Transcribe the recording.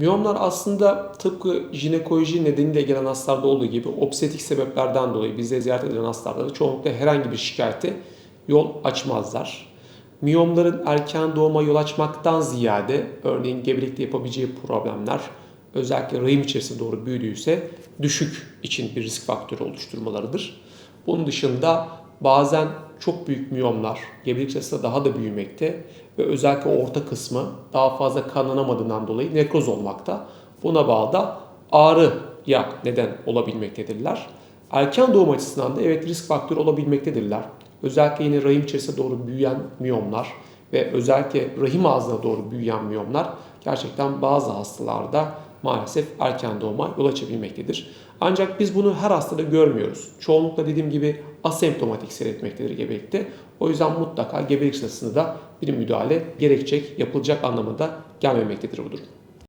Miyomlar aslında tıpkı jinekoloji nedeniyle gelen hastalarda olduğu gibi obstetrik sebeplerden dolayı bizde ziyaret edilen hastalarda da çoğunlukla herhangi bir şikayete yol açmazlar. Miyomların erken doğuma yol açmaktan ziyade örneğin gebelikte yapabileceği problemler özellikle rahim içerisine doğru büyüdüyse düşük için bir risk faktörü oluşturmalarıdır. Bunun dışında bazen çok büyük miyomlar gebelik sırasında daha da büyümekte ve özellikle orta kısmı daha fazla kanlanamadığından dolayı nekroz olmakta. Buna bağlı da ağrıya neden olabilmektedirler. Erken doğum açısından da evet risk faktörü olabilmektedirler. Özellikle yine rahim içerisine doğru büyüyen miyomlar ve özellikle rahim ağzına doğru büyüyen miyomlar gerçekten bazı hastalarda maalesef erken doğuma yol açabilmektedir. Ancak biz bunu her hastada görmüyoruz. Çoğunlukla dediğim gibi asemptomatik seyretmektedir gebelikte. O yüzden mutlaka gebelik sırasında bir müdahale gerekecek, yapılacak anlamında gelmemektedir bu durum.